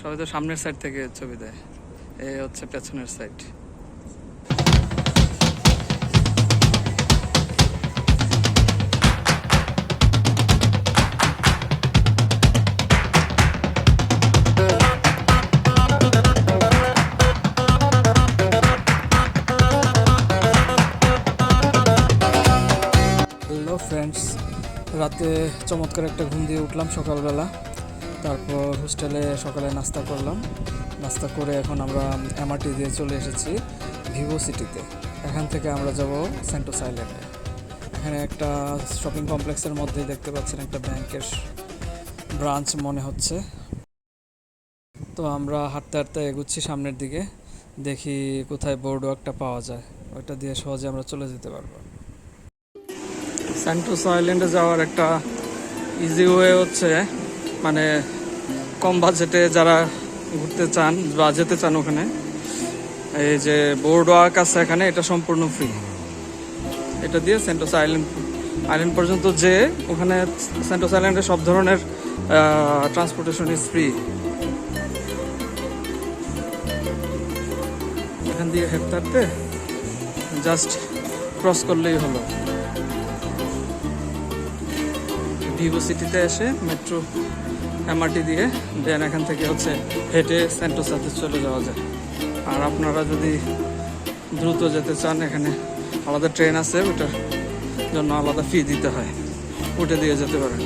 সবাই তো সামনের সাইড থেকে ছবি দেয়। এই হচ্ছে পেছনের সাইড রাতে চমৎকার একটা ঘুম দিয়ে উঠলাম সকালবেলা। তারপর হোস্টেলে সকালে নাস্তা করলাম। নাস্তা করে এখন আমরা এমআরটি দিয়ে চলে এসেছি ভিভো সিটিতে। এখান থেকে আমরা যাব সেন্টোস আইল্যান্ডে। এখানে একটা শপিং কমপ্লেক্সের মধ্যেই দেখতে পাচ্ছেন একটা ব্যাংকের ব্রাঞ্চ মনে হচ্ছে। তো আমরা হাঁটতে হাঁটতে এগুচ্ছি সামনের দিকে, দেখি কোথায় বোর্ড একটা পাওয়া যায়। ওইটা দিয়ে সহজে আমরা চলে যেতে পারব। স্যান্টোস আইল্যান্ডে যাওয়ার একটা ইজি ওয়ে হচ্ছে মানে কম বাজেটে যারা ঘুরতে চান বা যেতে চান ওখানে, এই যে বোর্ড ওয়াক আছে এখানে, এটা সম্পূর্ণ ফ্রি এটা দিয়ে সেন্টোস আইল্যান্ড আইল্যান্ড পর্যন্ত যে, ওখানে সেন্টোস আইল্যান্ডে সব ধরনের ট্রান্সপোর্টেশন ইজ ফ্রি এখান দিয়ে হাঁটতে জাস্ট ক্রস করলেই হলো। ভিভো সিটিতে এসে মেট্রো এমআরটি দিয়ে দেন, এখান থেকে হচ্ছে হেঁটে সেন্টোসাতে চলে যাওয়া যায়। আর আপনারা যদি দ্রুত যেতে চান, এখানে আলাদা ট্রেন আছে, ওটার জন্য আলাদা ফি দিতে হয়। উঠে দিয়ে যেতে পারেন।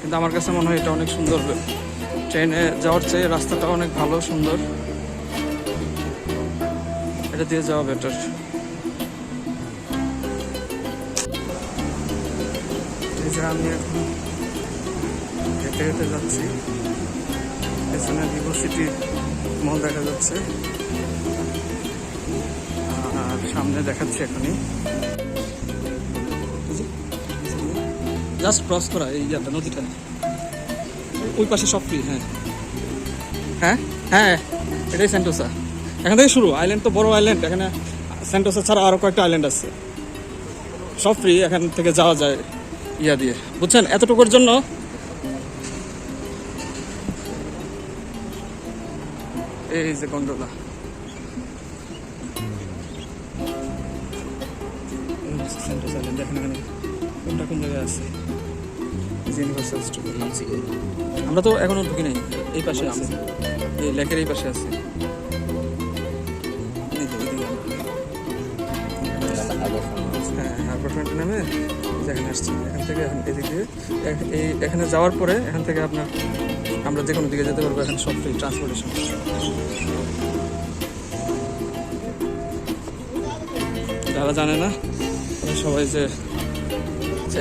কিন্তু আমার কাছে মনে হয় এটা অনেক সুন্দর। ট্রেনে যাওয়ার চেয়ে রাস্তাটা অনেক ভালো, সুন্দর। এটা দিয়ে যাওয়া বেটার আমি এখন হেঁটে হেঁটে যাচ্ছি। পেছনে ভিভো সিটি মল দেখা যাচ্ছে। আর সামনে দেখাচ্ছি এখনই। জাস্ট ক্রস করা এই ইয়াটা নদীটা। ওই পাশে সব ফ্রি হ্যাঁ। হ্যাঁ? হ্যাঁ এটাই সেন্টোসা এখান থেকে শুরু আইল্যান্ড তো বড় আইল্যান্ড এখানে সেন্টোসা ছাড়া আরও কয়েকটা আইল্যান্ড আছে। সব ফ্রি এখান থেকে যাওয়া যায় ইয়া দিয়ে। বুঝছেন? এতটুকুর জন্য এই যে গন্ডোলা দেখেন এখানে কোনটা কোন জায়গায় আছে ইউনিভার্সাল স্টুডিও আমরা তো এখনও ঢুকি নাই এই পাশে আছে এই লেকের এই পাশে আছে এই যে হ্যাঁ হারবার ফ্রন্টে নেমে যেখানে আসছি এখান থেকে এখন এদিকে এখানে যাওয়ার পরে এখান থেকে আপনার আমরা যে কোনো দিকে যেতে পারব, এখানে সব ফ্রি ট্রান্সপোর্টেশন যারা জানে না সবাই যে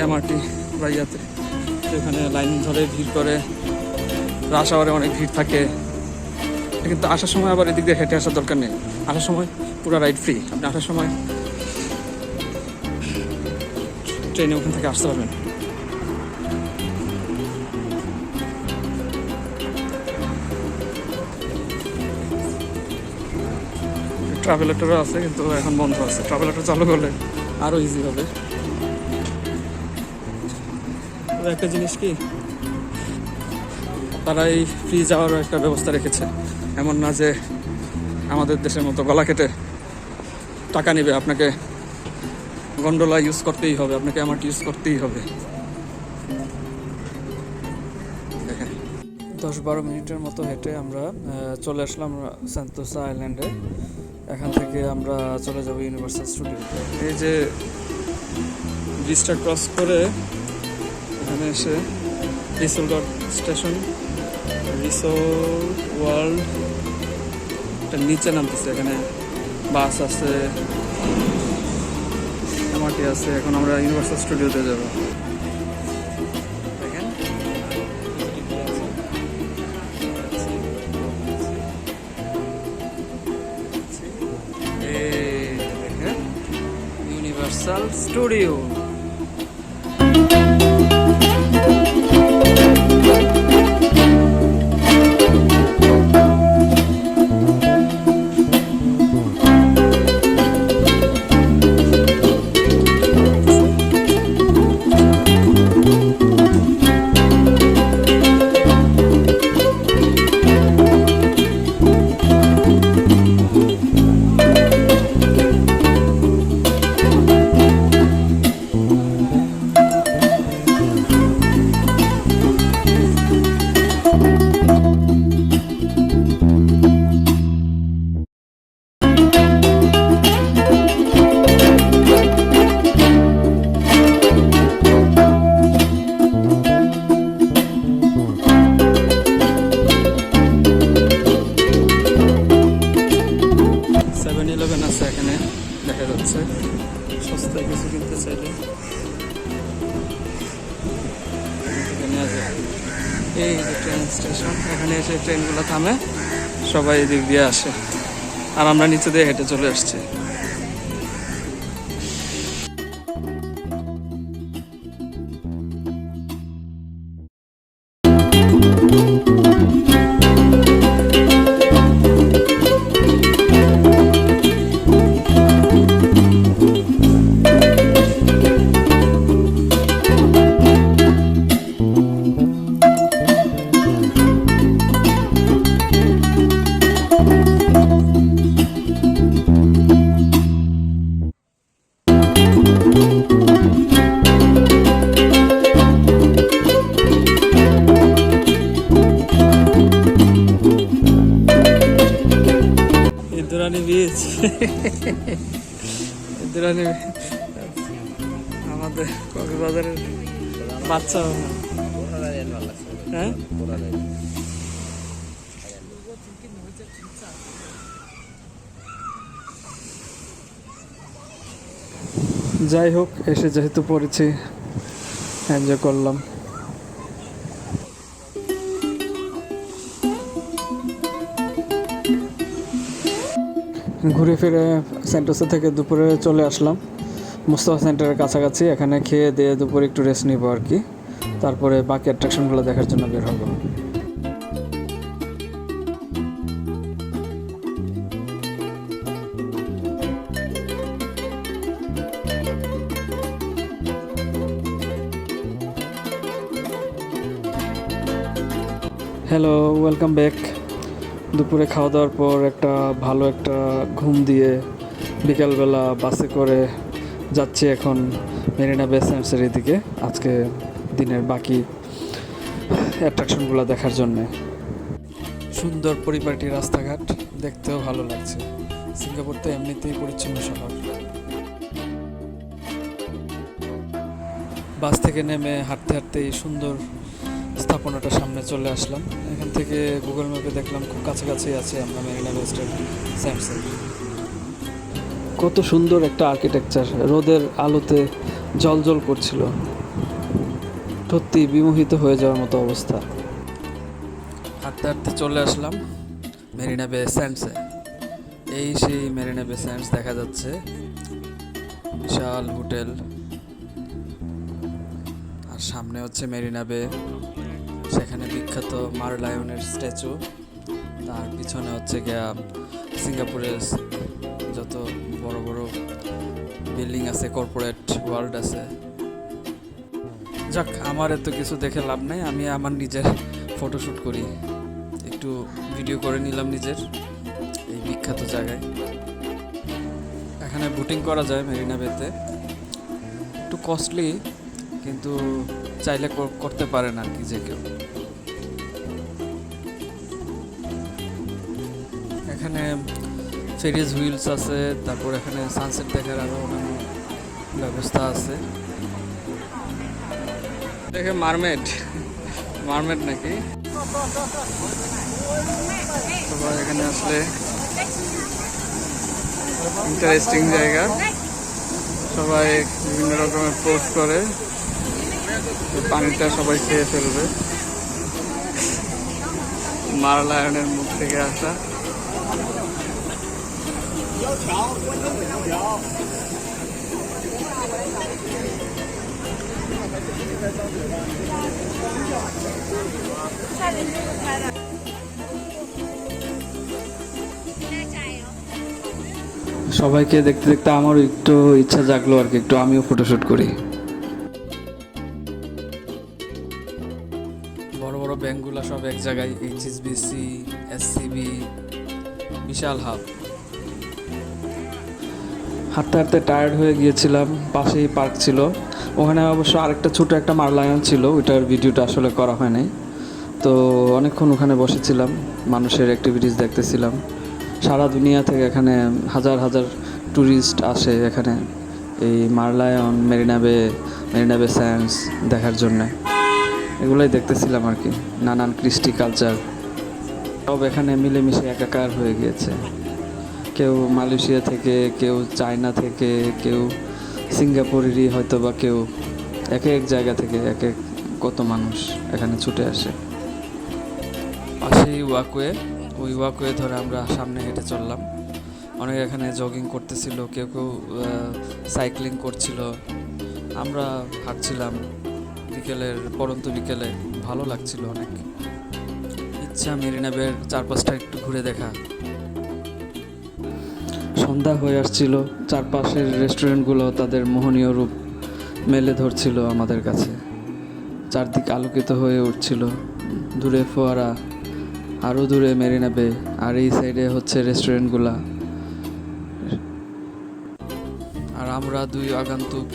এমআরটি বা ইয়াতে যে ওখানে লাইন ধরে ভিড় করে, রাশ আওয়ারে অনেক ভিড় থাকে। কিন্তু আসার সময় আবার এদিক দিয়ে হেঁটে আসার দরকার নেই। আসার সময় পুরো রাইড ফ্রি আপনি আসার সময় ট্রেনে ওখান থেকে আসতে পারবেন। ট্রাভেলেটারও আছে, কিন্তু এখন বন্ধ আছে। ট্রাভেলেটার চালু করলে আরও ইজি হবে। একটা জিনিস কি এই ফ্রি যাওয়ারও একটা ব্যবস্থা রেখেছে। এমন না যে আমাদের দেশের মতো গলা কেটে টাকা নেবে, আপনাকে গন্ডোলা ইউজ করতেই হবে, আপনাকে আমার ইউজ করতেই হবে। দশ বারো মিনিটের মতো হেঁটে আমরা চলে আসলাম সান্তোসা আইল্যান্ডে। এখান থেকে আমরা চলে যাব ইউনিভার্সাল স্টুডিওতে। এই যে ব্রিজটা ক্রস করে এখানে এসে রিসোলগড় স্টেশন, রিসোর্ট, ওয়ার্ল্ড একটা নিচে নামতেছে, এখানে বাস আছে, এমআরটি আছে, এখন আমরা ইউনিভার্সাল স্টুডিওতে যাব। ইউনিভার্সাল এই যে ট্রেন স্টেশন এখানে এসে ট্রেনগুলো থামে, সবাই এদিক দিয়ে আসে। আর আমরা নিচে দিয়ে হেঁটে চলে আসছি। বাচ্চা হ্যাঁ? যাই হোক, এসে যেহেতু পড়েছি এনজয় করলাম। ঘুরে ফিরে সেন্টোসা থেকে দুপুরে চলে আসলাম। মুস্তফা সেন্টারের কাছাকাছি, এখানে খেয়ে দিয়ে দুপুরে একটু রেস্ট নিব আর কি। তারপরে বাকি অ্যাট্রাকশনগুলো দেখার জন্য বের হব। হ্যালো ওয়েলকাম ব্যাক দুপুরে খাওয়া দাওয়ার পর একটা ভালো একটা ঘুম দিয়ে বিকালবেলা বাসে করে যাচ্ছি এখন মেরিনা বে স্যান্ডসের এদিকে। আজকে দিনের বাকি অ্যাট্রাকশনগুলো দেখার জন্যে। সুন্দর পরিপাটি রাস্তাঘাট দেখতেও ভালো লাগছে। সিঙ্গাপুর তো এমনিতেই পরিচ্ছন্ন শহর। বাস থেকে নেমে হাঁটতে হাঁটতে এই সুন্দর স্থাপনাটার সামনে চলে আসলাম। এখান থেকে গুগল ম্যাপে দেখলাম খুব কাছাকাছি আছে আমরা মেরিনা ওয়েস্টের স্যামসাং কত সুন্দর একটা আর্কিটেকচার রোদের আলোতে জল জল করছিল। সত্যি বিমোহিত হয়ে যাওয়ার মতো অবস্থা। হাঁটতে হাঁটতে চলে আসলাম মেরিনা বে স্যান্ডসে এই সেই মেরিনা বে স্যান্ডস দেখা যাচ্ছে। বিশাল হোটেল। আর সামনে হচ্ছে মেরিনা বে। সেখানে বিখ্যাত মার লায়নের স্ট্যাচু। তার পিছনে হচ্ছে গিয়া সিঙ্গাপুরের যত বড় বড় বিল্ডিং আছে, কর্পোরেট ওয়ার্ল্ড আছে। যাক, আমার এত কিছু দেখে লাভ নাই, আমি আমার নিজের ফটোশ্যুট করি। একটু ভিডিও করে নিলাম নিজের, এই বিখ্যাত জায়গায়। এখানে বুটিং করা যায় মেরিনা বেতে। একটু কস্টলি কিন্তু চাইলে কর- করতে পারেন আর কি যে কেউ। এখানে ফেরিজ হুইলস আছে, তারপর এখানে সানসেট দেখার আরও অন্যান্য ব্যবস্থা আছে। দেখে মারমেড। মারমেড নাকি? সবাই এখানে আসলে ইন্টারেস্টিং জায়গা। সবাই বিভিন্ন রকমের পোস্ট করে। পানিটা সবাই খেয়ে ফেলবে। মার লায়নের মুখ থেকে আসা। সবাইকে দেখতে দেখতে আমারও একটু ইচ্ছা জাগলো আর কি, একটু আমিও ফটোশুট করি। বড় বড় ব্যাংকগুলো সব এক জায়গায় এইচএসবিসি এসসিবি বিশাল হাব হাঁটতে হাঁটতে টায়ার্ড হয়ে গিয়েছিলাম, পাশেই পার্ক ছিল। ওখানে অবশ্য আরেকটা ছোটো একটা মারলায়ন ছিল, ওইটার ভিডিওটা আসলে করা হয় নাই তো অনেকক্ষণ ওখানে বসেছিলাম, মানুষের অ্যাক্টিভিটিস দেখতেছিলাম। সারা দুনিয়া থেকে এখানে হাজার হাজার ট্যুরিস্ট আসে এখানে, এই মারলায়ন মেরিনাবে মেরিনাবে স্যান্ডস দেখার জন্যে। এগুলোই দেখতেছিলাম আর কি, নানান কৃষ্টি কালচার সব এখানে মিলেমিশে একাকার হয়ে গিয়েছে। কেউ মালয়েশিয়া থেকে, কেউ চায়না থেকে, কেউ সিঙ্গাপুরেরই হয়তো বা কেউ এক এক জায়গা থেকে এক এক কত মানুষ এখানে ছুটে আসে। পাশেই ওয়াকওয়ে, ওই ওয়াকওয়ে ধরে আমরা সামনে হেঁটে চললাম। অনেকে এখানে জগিং করতেছিল, কেউ কেউ সাইক্লিং করছিল। আমরা হাঁটছিলাম বিকেলের, পরন্ত বিকেলে ভালো লাগছিল অনেক। ইচ্ছা মেরিনাবের চারপাশটা একটু ঘুরে দেখা। সন্ধ্যা হয়ে আসছিল, চারপাশের রেস্টুরেন্টগুলো তাদের মোহনীয় রূপ মেলে ধরছিল আমাদের কাছে। চারদিক আলোকিত হয়ে উঠছিল। দূরে ফোয়ারা আরও দূরে মেরিনা বে, আর এই সাইডে হচ্ছে রেস্টুরেন্টগুলা। আর আমরা দুই আগন্তুক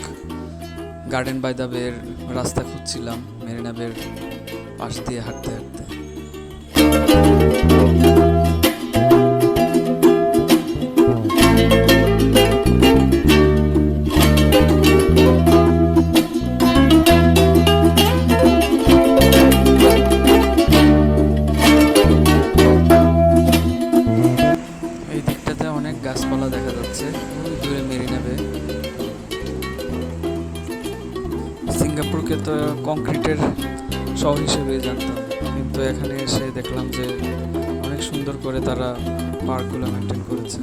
গার্ডেন বাই দ্য বের রাস্তা খুঁজছিলাম, মেরিনা বের পাশ দিয়ে হাঁটতে হাঁটতে। মেনটেন করেছে।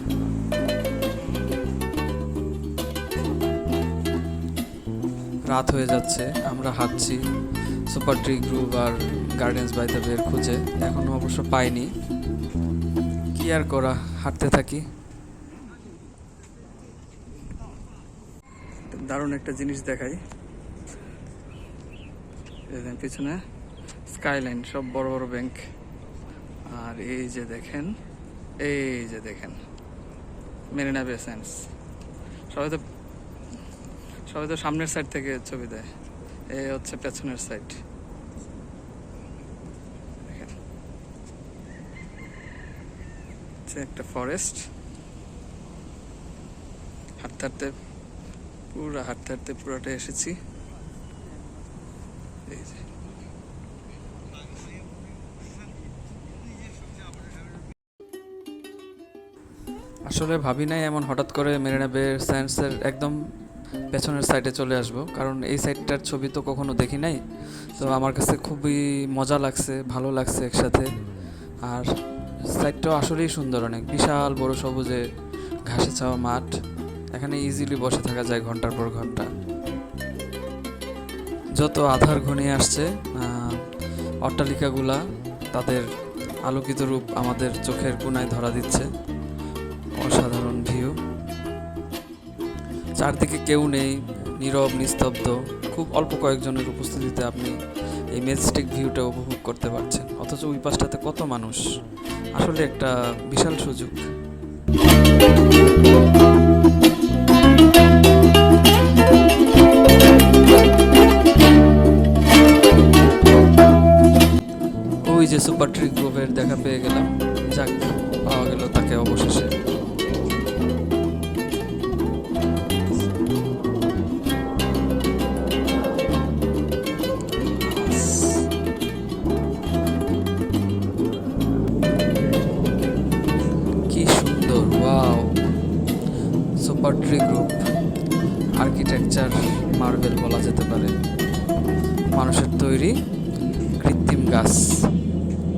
রাত হয়ে যাচ্ছে, আমরা হাঁটছি। সুপার ট্রি গ্রুপ আর গার্ডেন্স বাই দ্য বের খুঁজে এখনও অবশ্য পাইনি। কি আর করা, হাঁটতে থাকি। দারুণ একটা জিনিস দেখাই। দেখেন পিছনে স্কাইলাইন সব বড় বড় ব্যাংক আর এই যে দেখেন এই যে দেখেন, মেরিনা বে স্যান্স সবাই তো সবাই তো সামনের সাইড থেকে ছবি দেয়। এই হচ্ছে পেছনের সাইড একটা ফরেস্ট হাঁটতে হাঁটতে পুরো হাঁটতে হাঁটতে পুরোটা এসেছি। এই যে। আসলে ভাবি নাই এমন হঠাৎ করে মেরিনা বে সায়েন্সের একদম পেছনের সাইডে চলে আসব। কারণ এই সাইডটার ছবি তো কখনো দেখি নাই। তো আমার কাছে খুবই মজা লাগছে, ভালো লাগছে একসাথে। আর সাইডটাও আসলেই সুন্দর অনেক। বিশাল বড় সবুজে ঘাসে ছাওয়া মাঠ। এখানে ইজিলি বসে থাকা যায় ঘণ্টার পর ঘণ্টা। যত আধার ঘনিয়ে আসছে অট্টালিকাগুলা তাদের আলোকিত রূপ আমাদের চোখের কোনায় ধরা দিচ্ছে। অসাধারণ ভিউ চারদিকে কেউ নেই, নীরব, নিস্তব্ধ। খুব অল্প কয়েকজনের উপস্থিতিতে আপনি এই ম্যাজেস্টিক ভিউটা উপভোগ করতে পারছেন। অথচ ওই পাশটাতে কত মানুষ? আসলে একটা বিশাল সুযোগ। ওই যে সুপার ট্রিক গ্রুপের দেখা পেয়ে গেলাম। যাক, পাওয়া গেল তাকে অবশেষে। সুপার গ্রুপ আর্কিটেকচার মার্বেল বলা যেতে পারে। মানুষের তৈরি কৃত্রিম গাছ,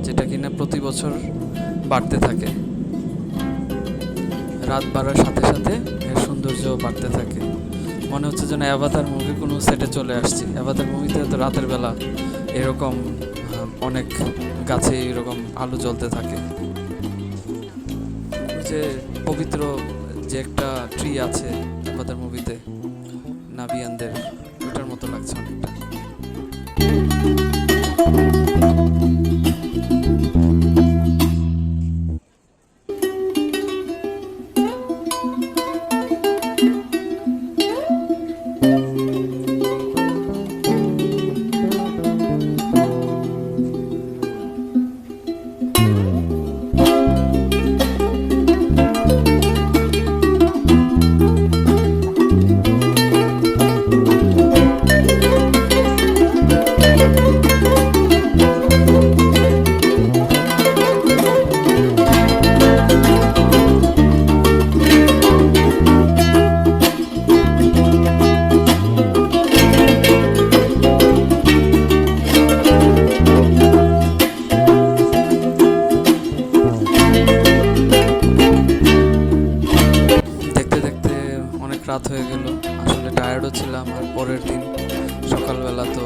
যেটা কিনা প্রতি বছর বাড়তে থাকে। রাত বাড়ার সাথে সাথে এর সৌন্দর্য বাড়তে থাকে। মনে হচ্ছে যেন অ্যাভাতার মুভি কোনো সেটে চলে আসছি। অ্যাভাতার মুভিতে তো রাতের বেলা এরকম অনেক গাছে এরকম আলো জ্বলতে থাকে। যে পবিত্র যে একটা ট্রি আছে অ্যাভাতার মুভিতে নাবিয়ানদের হয়ে গেল। আসলে টায়ার্ডও ছিলাম, আর পরের দিন সকালবেলা তো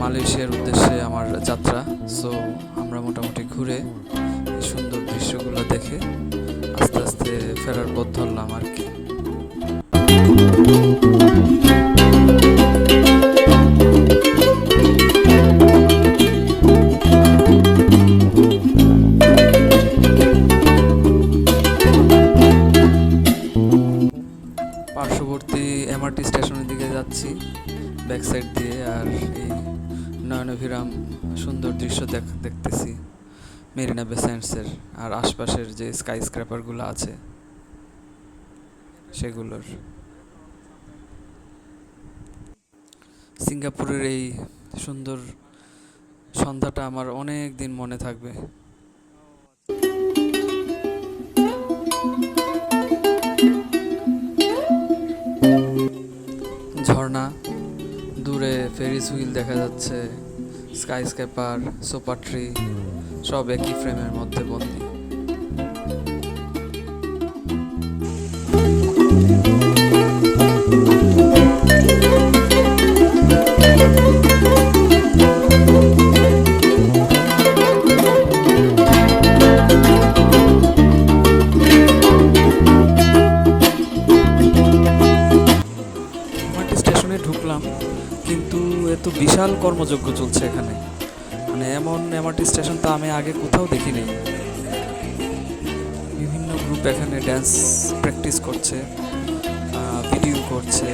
মালয়েশিয়ার উদ্দেশ্যে আমার যাত্রা। সো আমরা মোটামুটি ঘুরে এই সুন্দর দৃশ্যগুলো দেখে আস্তে আস্তে ফেরার পথ ধরলাম আর কি। দেখতেছি। মেরিনা বেসাইন্সের আর আশপাশের যে স্কাই স্ক্র্যাপারগুলো আছে, সেগুলোর। সিঙ্গাপুরের এই সুন্দর সন্ধ্যাটা আমার অনেক দিন মনে থাকবে। ঝর্ণা, দূরে ফেরিস হুইল দেখা যাচ্ছে। স্কাই সুপার সোপার ট্রি সব একই ফ্রেমের মধ্যে বন্দি। কর্মযজ্ঞ চলছে এখানে। মানে এমন এমআরটি স্টেশন তো আমি আগে কোথাও দেখিনি। বিভিন্ন গ্রুপ এখানে ড্যান্স প্র্যাকটিস করছে ভিডিও করছে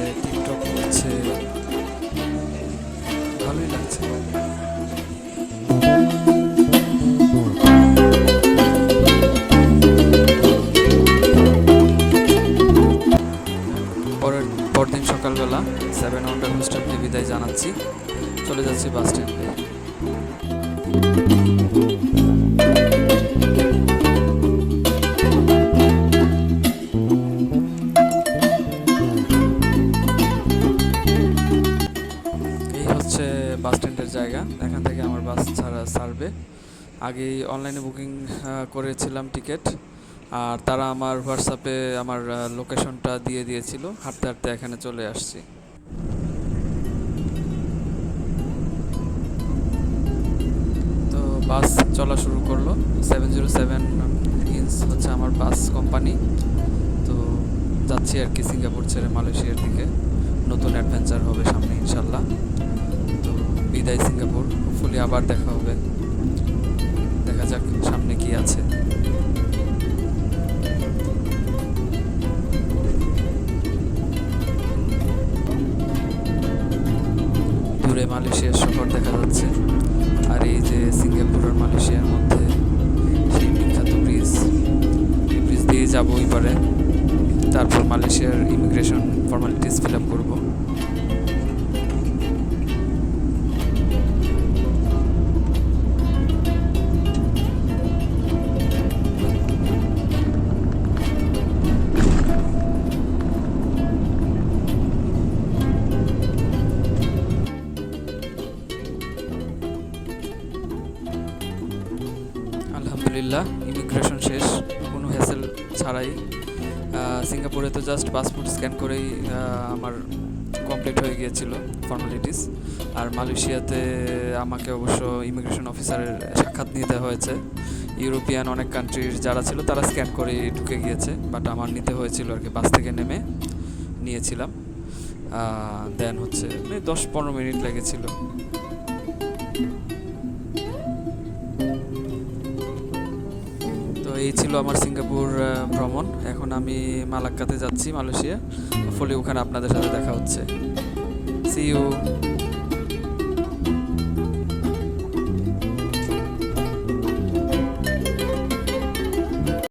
আর তারা আমার হোয়াটসঅ্যাপে আমার লোকেশনটা দিয়ে দিয়েছিল। হাঁটতে হাঁটতে এখানে চলে আসছি। তো বাস চলা শুরু করল। সেভেন জিরো সেভেন হচ্ছে আমার বাস কোম্পানি তো যাচ্ছি আর কি সিঙ্গাপুর ছেড়ে মালয়েশিয়ার দিকে। নতুন অ্যাডভেঞ্চার হবে সামনে, ইনশাল্লাহ। তো বিদায় সিঙ্গাপুর। হোপফুলি আবার দেখা হবে। দেখা যাক সামনে কি আছে। দূরে মালয়েশিয়ার শহর দেখা যাচ্ছে। আর এই যে সিঙ্গাপুর আর মালয়েশিয়ার মধ্যে সেই বিখ্যাত ব্রিজ এই ব্রিজ দিয়ে যাব ওই পারে তারপর মালয়েশিয়ার ইমিগ্রেশন ফর্মালিটিস ফিল আপ করব। জাস্ট পাসপোর্ট স্ক্যান করেই আমার কমপ্লিট হয়ে গিয়েছিল ফর্মালিটিস আর মালয়েশিয়াতে আমাকে অবশ্য ইমিগ্রেশন অফিসারের সাক্ষাৎ নিতে হয়েছে। ইউরোপিয়ান অনেক কান্ট্রির যারা ছিল, তারা স্ক্যান করে ঢুকে গিয়েছে। বাট আমার নিতে হয়েছিল আর কি বাস থেকে নেমে নিয়েছিলাম। দেন হচ্ছে দশ পনেরো মিনিট লেগেছিল। এই ছিল আমার সিঙ্গাপুর ভ্রমণ। এখন আমি মালাক্কাতে যাচ্ছি মালয়েশিয়া। ফলে, ওখানে আপনাদের সাথে দেখা হচ্ছে। C you